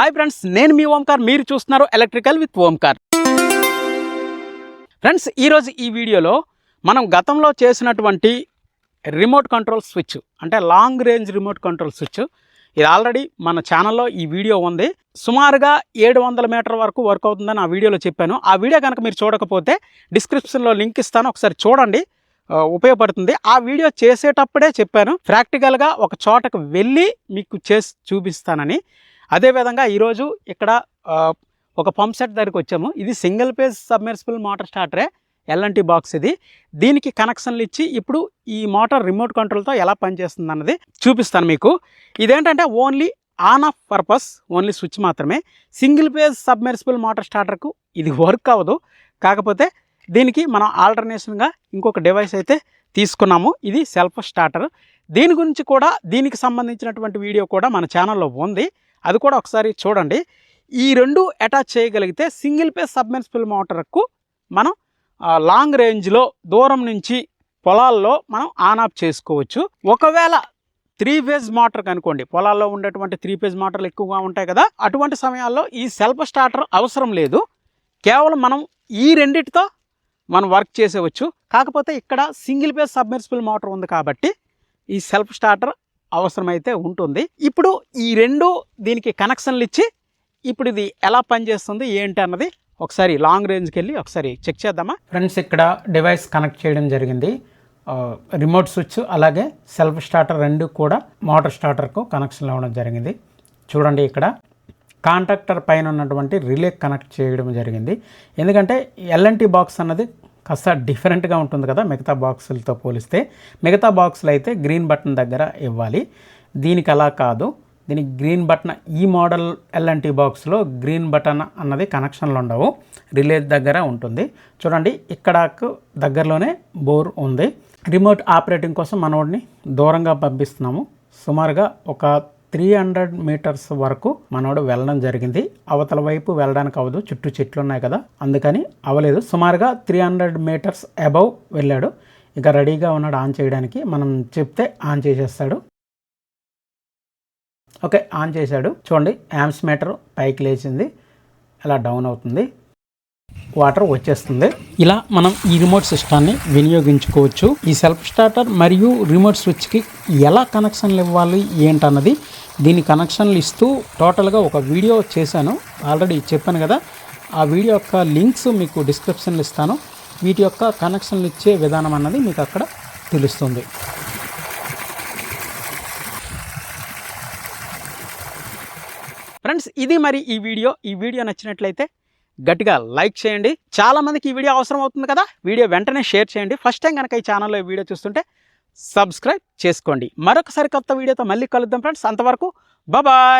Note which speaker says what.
Speaker 1: Hi friends నేను మీ ఓంకార్ మీరు చూస్తున్నారు ఎలక్ట్రికల్ విత్ ఓంకార్. ఫ్రెండ్స్ ఈరోజు ఈ వీడియోలో మనం గతంలో చేసినటువంటి రిమోట్ కంట్రోల్ స్విచ్ అంటే long range remote control switch ఇది ఆల్రెడీ మన ఛానల్లో ఈ వీడియో ఉంది. సుమారుగా ఏడు వందల మీటర్ వరకు వర్క్ అవుతుందని ఆ వీడియోలో చెప్పాను. ఆ వీడియో కనుక మీరు చూడకపోతే డిస్క్రిప్షన్లో లింక్ ఇస్తాను. ఒకసారి చూడండి. ఉపయోగపడుతుంది. ఆ వీడియో చేసేటప్పుడే చెప్పాను. ప్రాక్టికల్గా ఒక చోటకు వెళ్ళి మీకు చేసి చూపిస్తానని. అదేవిధంగా ఈరోజు ఇక్కడ ఒక పంప్ సెట్ దగ్గరికి వచ్చాము. ఇది సింగిల్ పేజ్ సబ్మెర్సిబుల్ మోటార్ స్టార్టరే ఎల్ఎన్టీ బాక్స్ ఇది. దీనికి కనెక్షన్లు ఇచ్చి ఇప్పుడు ఈ మోటార్ రిమోట్ కంట్రోల్తో ఎలా పనిచేస్తుంది అన్నది చూపిస్తాను మీకు. ఇదేంటంటే only on off purpose only switch మాత్రమే. సింగిల్ పేజ్ సబ్మెర్సిబుల్ మోటార్ స్టార్టర్కు ఇది వర్క్ అవ్వదు. కాకపోతే దీనికి మనం ఆల్టర్నేషన్గా ఇంకొక డివైస్ అయితే తీసుకున్నాము. ఇది సెల్ఫ్ స్టార్టర్. దీని గురించి కూడా దీనికి సంబంధించినటువంటి వీడియో కూడా మన ఛానల్లో ఉంది. అది కూడా ఒకసారి చూడండి. ఈ రెండు అటాచ్ చేయగలిగితే సింగిల్ పేస్ సబ్మెర్సిబుల్ మోటార్కు మనం లాంగ్ రేంజ్లో దూరం నుంచి పొలాల్లో మనం ఆన్ ఆఫ్ చేసుకోవచ్చు. ఒకవేళ త్రీ ఫేజ్ మోటార్ అనుకోండి పొలాల్లో ఉండేటువంటి త్రీ ఫేజ్ మోటార్లు ఎక్కువగా ఉంటాయి కదా అటువంటి సమయాల్లో ఈ సెల్ఫ్ స్టార్టర్ అవసరం లేదు. కేవలం మనం ఈ రెండిటితో మనం వర్క్ చేసేవచ్చు. కాకపోతే ఇక్కడ సింగిల్ పేజ్ సబ్మెర్సిబుల్ మోటార్ ఉంది కాబట్టి ఈ సెల్ఫ్ స్టార్టర్ అవసరమైతే ఉంటుంది. ఇప్పుడు ఈ రెండు దీనికి కనెక్షన్లు ఇచ్చి ఇప్పుడు ఇది ఎలా పనిచేస్తుంది ఏంటి అన్నది ఒకసారి లాంగ్ రేంజ్కి వెళ్ళి ఒకసారి చెక్ చేద్దామా? ఫ్రెండ్స్ ఇక్కడ డివైస్ కనెక్ట్ చేయడం జరిగింది. రిమోట్ స్విచ్ అలాగే సెల్ఫ్ స్టార్టర్ రెండు కూడా మోటార్ స్టార్టర్కు కనెక్షన్ ఇవ్వడం జరిగింది. చూడండి ఇక్కడ. కాంట్రాక్టర్ పైన ఉన్నటువంటి రిలే కనెక్ట్ చేయడం జరిగింది. ఎందుకంటే ఎల్ఎన్టీ బాక్స్ అన్నది కాస్త డిఫరెంట్గా ఉంటుంది కదా మిగతా బాక్సులతో పోలిస్తే. మిగతా బాక్సులు అయితే గ్రీన్ బటన్ దగ్గర ఇవ్వాలి. దీనికి అలా కాదు. దీనికి గ్రీన్ బటన్ ఈ మోడల్ ఎల్ఎన్టీ బాక్స్లో గ్రీన్ బటన్ అన్నది కనెక్షన్లు ఉండవు. రిలే దగ్గర ఉంటుంది. చూడండి ఇక్కడకు దగ్గరలోనే బోర్ ఉంది. రిమోట్ ఆపరేటింగ్ కోసం మనోడిని దూరంగా పంపిస్తున్నాము. సుమారుగా ఒక త్రీ హండ్రెడ్ మీటర్స్ వరకు మనోడు వెళ్ళడం జరిగింది. అవతల వైపు వెళ్ళడానికి అవ్వదు. చుట్టూ చెట్లు ఉన్నాయి కదా. అందుకని అవ్వలేదు. సుమారుగా త్రీ హండ్రెడ్ మీటర్స్ అబవ్ వెళ్ళాడు. ఇక రెడీగా ఉన్నాడు ఆన్ చేయడానికి. మనం చెప్తే ఆన్ చేసేస్తాడు. ఓకే ఆన్ చేశాడు. చూడండి యామ్స్ మీటర్ పైకి లేచింది. అలా డౌన్ అవుతుంది. వాటర్ వచ్చేస్తుంది. ఇలా మనం ఈ రిమోట్ సిస్టాన్ని వినియోగించుకోవచ్చు. ఈ సెల్ఫ్ స్టార్టర్ మరియు రిమోట్ స్విచ్కి ఎలా కనెక్షన్లు ఇవ్వాలి ఏంటన్నది దీని కనెక్షన్లు ఇస్తూ టోటల్గా ఒక వీడియో చేశాను. ఆల్రెడీ చెప్పాను కదా ఆ వీడియో యొక్క లింక్స్ మీకు డిస్క్రిప్షన్లో ఇస్తాను. వీటి యొక్క కనెక్షన్లు ఇచ్చే విధానం అన్నది మీకు అక్కడ తెలుస్తుంది. ఫ్రెండ్స్ ఇది మరి ఈ వీడియో. ఈ వీడియో నచ్చినట్లయితే గట్టిగా లైక్ చేయండి. చాలామందికి ఈ వీడియో అవసరం అవుతుంది కదా? వీడియో వెంటనే షేర్ చేయండి. ఫస్ట్ టైం కనుక ఈ ఛానల్లో వీడియో చూస్తుంటే సబ్స్క్రైబ్ చేసుకోండి. మరొకసారి కొత్త వీడియోతో మళ్ళీ కలుద్దాం ఫ్రెండ్స్. అంతవరకు బాబాయ్.